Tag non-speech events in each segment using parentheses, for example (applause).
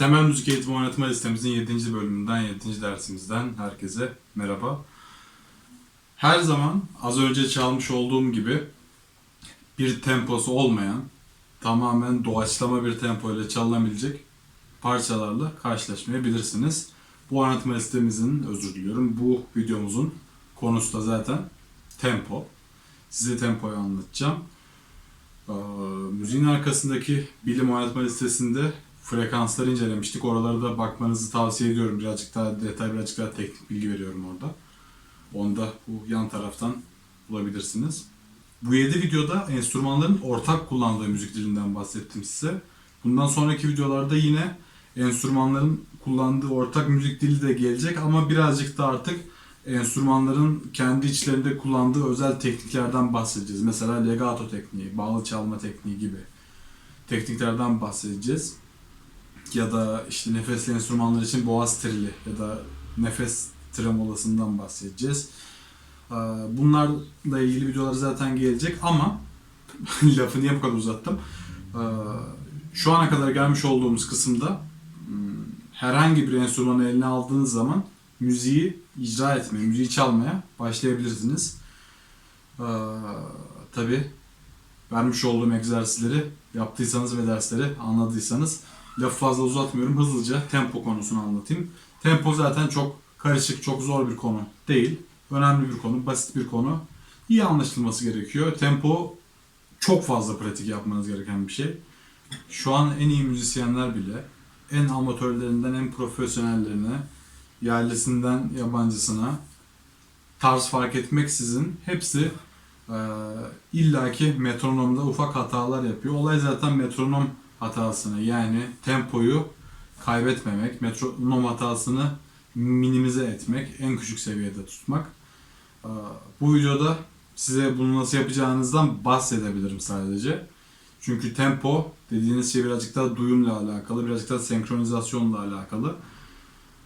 Temel Müzik Eğitimi Oynatma Listemizin 7. bölümünden, 7. dersimizden herkese merhaba. Her zaman az önce çalmış olduğum gibi bir temposu olmayan, tamamen doğaçlama bir tempo ile çalınabilecek parçalarla karşılaşmayabilirsiniz. Bu oynatma listemizin, özür diliyorum, bu videomuzun konusu da zaten tempo. Size tempoyu anlatacağım. Ee, müziğin arkasındaki bilim oynatma listesinde frekansları incelemiştik. Oralara da bakmanızı tavsiye ediyorum. Birazcık daha detay, birazcık daha teknik bilgi veriyorum orada. Onu da bu yan taraftan bulabilirsiniz. Bu 7 videoda enstrümanların ortak kullandığı müzik dilinden bahsettim size. Bundan sonraki videolarda yine enstrümanların kullandığı ortak müzik dili de gelecek ama birazcık da artık enstrümanların kendi içlerinde kullandığı özel tekniklerden bahsedeceğiz. Mesela legato tekniği, bağlı çalma tekniği gibi tekniklerden bahsedeceğiz. Ya da işte nefesli enstrümanlar için boğaz trili ya da nefes tremolasından bahsedeceğiz. Ee, Bunlarla ilgili videolar zaten gelecek ama (laughs) lafı niye bu kadar uzattım? Ee, Şu ana kadar gelmiş olduğumuz kısımda hmm, herhangi bir enstrümanı eline aldığınız zaman müziği icra etmeye, müziği çalmaya başlayabilirsiniz. Ee, Tabi vermiş olduğum egzersizleri yaptıysanız ve dersleri anladıysanız lafı fazla uzatmıyorum. Hızlıca tempo konusunu anlatayım. Tempo zaten çok karışık, çok zor bir konu değil. Önemli bir konu, basit bir konu. İyi anlaşılması gerekiyor. Tempo çok fazla pratik yapmanız gereken bir şey. Şu an en iyi müzisyenler bile en amatörlerinden en profesyonellerine, yerlisinden yabancısına tarz fark etmeksizin hepsi e, illaki metronomda ufak hatalar yapıyor. Olay zaten metronom hatasını yani tempoyu kaybetmemek, metronom hatasını minimize etmek, en küçük seviyede tutmak. Ee, Bu videoda size bunu nasıl yapacağınızdan bahsedebilirim sadece. Çünkü tempo dediğiniz şey birazcık daha duyumla alakalı, birazcık daha senkronizasyonla alakalı.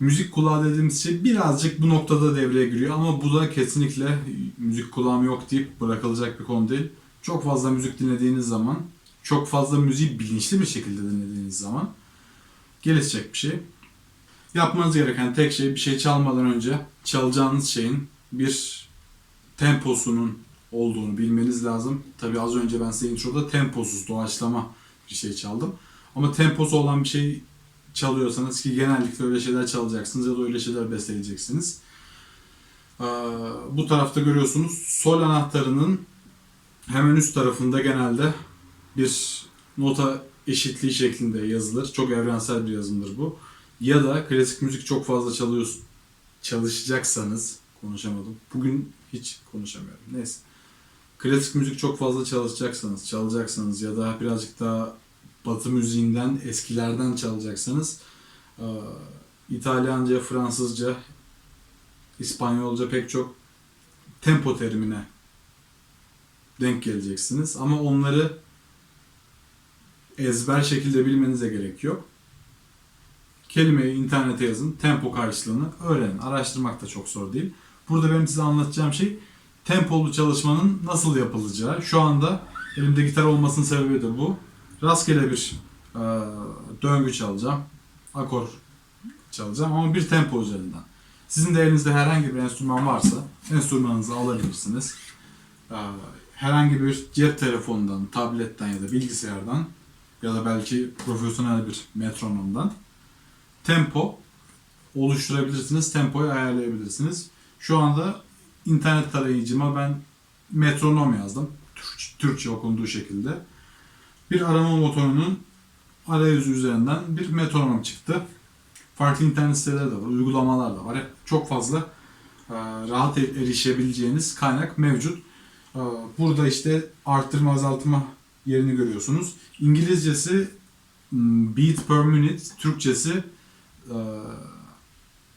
Müzik kulağı dediğimiz şey birazcık bu noktada devreye giriyor ama bu da kesinlikle müzik kulağım yok deyip bırakılacak bir konu değil. Çok fazla müzik dinlediğiniz zaman, çok fazla müziği bilinçli bir şekilde dinlediğiniz zaman gelişecek bir şey. Yapmanız gereken tek şey bir şey çalmadan önce çalacağınız şeyin bir temposunun olduğunu bilmeniz lazım. Tabi az önce ben size introda temposuz, doğaçlama bir şey çaldım. Ama temposu olan bir şey çalıyorsanız ki genellikle öyle şeyler çalacaksınız ya da öyle şeyler besteleyeceksiniz. Ee, Bu tarafta görüyorsunuz sol anahtarının hemen üst tarafında genelde bir nota eşitliği şeklinde yazılır. Çok evrensel bir yazımdır bu. Ya da klasik müzik çok fazla çalıyorsun, çalışacaksanız konuşamadım. Bugün hiç konuşamıyorum. Neyse. Klasik müzik çok fazla çalışacaksanız, çalacaksanız ya da birazcık daha Batı müziğinden, eskilerden çalacaksanız İtalyanca, Fransızca, İspanyolca pek çok tempo terimine denk geleceksiniz. Ama onları ezber şekilde bilmenize gerek yok. Kelimeyi internete yazın, tempo karşılığını öğrenin. Araştırmak da çok zor değil. Burada benim size anlatacağım şey tempolu çalışmanın nasıl yapılacağı. Şu anda elimde gitar olmasının sebebi de bu. Rastgele bir e, döngü çalacağım. Akor çalacağım ama bir tempo üzerinden. Sizin de elinizde herhangi bir enstrüman varsa enstrümanınızı alabilirsiniz. E, herhangi bir cep telefonundan, tabletten ya da bilgisayardan ya da belki profesyonel bir metronomdan tempo oluşturabilirsiniz. Tempoyu ayarlayabilirsiniz. Şu anda internet tarayıcıma ben metronom yazdım. Türkçe, Türkçe okunduğu şekilde. Bir arama motorunun arayüzü üzerinden bir metronom çıktı. Farklı internet siteleri de var, uygulamalar da var. Çok fazla e, rahat er- erişebileceğiniz kaynak mevcut. E, Burada işte arttırma azaltma yerini görüyorsunuz. İngilizcesi m, beat per minute, Türkçesi e,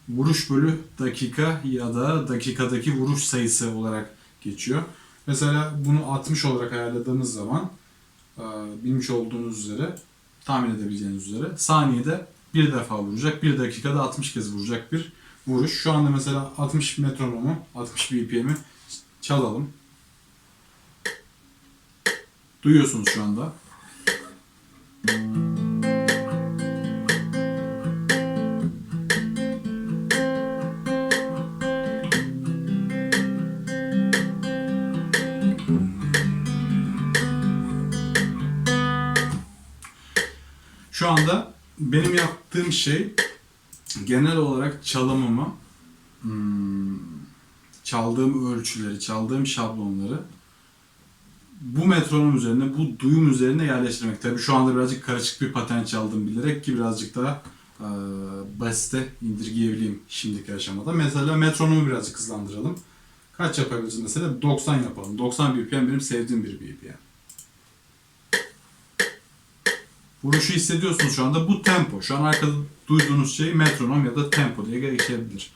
vuruş bölü dakika ya da dakikadaki vuruş sayısı olarak geçiyor. Mesela bunu 60 olarak ayarladığımız zaman e, bilmiş olduğunuz üzere tahmin edebileceğiniz üzere saniyede bir defa vuracak, bir dakikada 60 kez vuracak bir vuruş. Şu anda mesela 60 metronomu, 60 BPM'i çalalım. Duyuyorsunuz şu anda. Şu anda benim yaptığım şey genel olarak çalımımı, hmm, çaldığım ölçüleri, çaldığım şablonları bu metronom üzerine, bu duyum üzerine yerleştirmek. Tabii şu anda birazcık karışık bir paten çaldım bilerek ki birazcık daha e, basite indirgeyebileyim şimdiki aşamada. Mesela metronomu birazcık hızlandıralım. Kaç yapabiliriz mesela? 90 yapalım. 90 BPM benim sevdiğim bir BPM. Vuruşu hissediyorsunuz şu anda. Bu tempo. Şu an arkada duyduğunuz şey metronom ya da tempo diye geçebilir.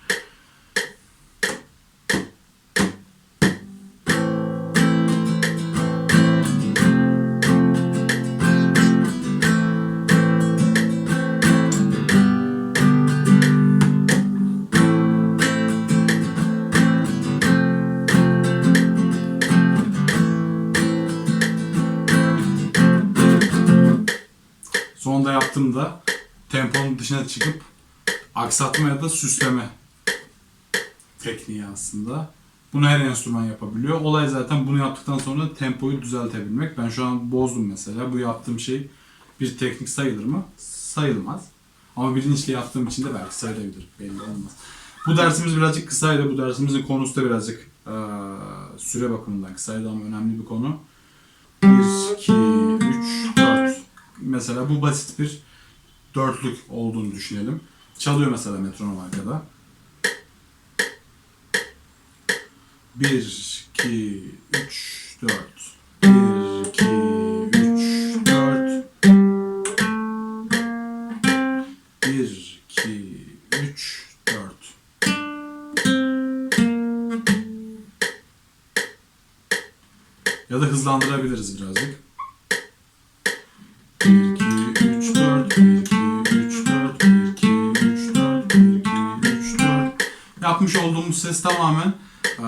Sonunda yaptığımda temponun dışına çıkıp aksatma ya da süsleme tekniği aslında. Bunu her enstrüman yapabiliyor. Olay zaten bunu yaptıktan sonra tempoyu düzeltebilmek. Ben şu an bozdum mesela. Bu yaptığım şey bir teknik sayılır mı? Sayılmaz. Ama bilinçli yaptığım için de belki sayılabilir. Belli olmaz. Bu dersimiz birazcık kısaydı. Bu dersimizin konusu da birazcık süre bakımından kısaydı ama önemli bir konu. Mesela bu basit bir dörtlük olduğunu düşünelim. Çalıyor mesela metronom arkada. 1, 2, 3, 4. 1, 2, 3, 4. 1, 2, 3, 4. Ya da hızlandırabiliriz birazcık. Olduğumuz ses tamamen eee,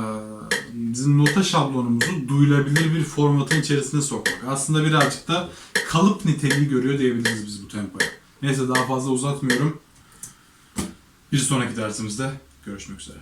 bizim nota şablonumuzu duyulabilir bir formatın içerisine sokmak. Aslında birazcık da kalıp niteliği görüyor diyebiliriz biz bu tempoya. Neyse daha fazla uzatmıyorum. Bir sonraki dersimizde görüşmek üzere.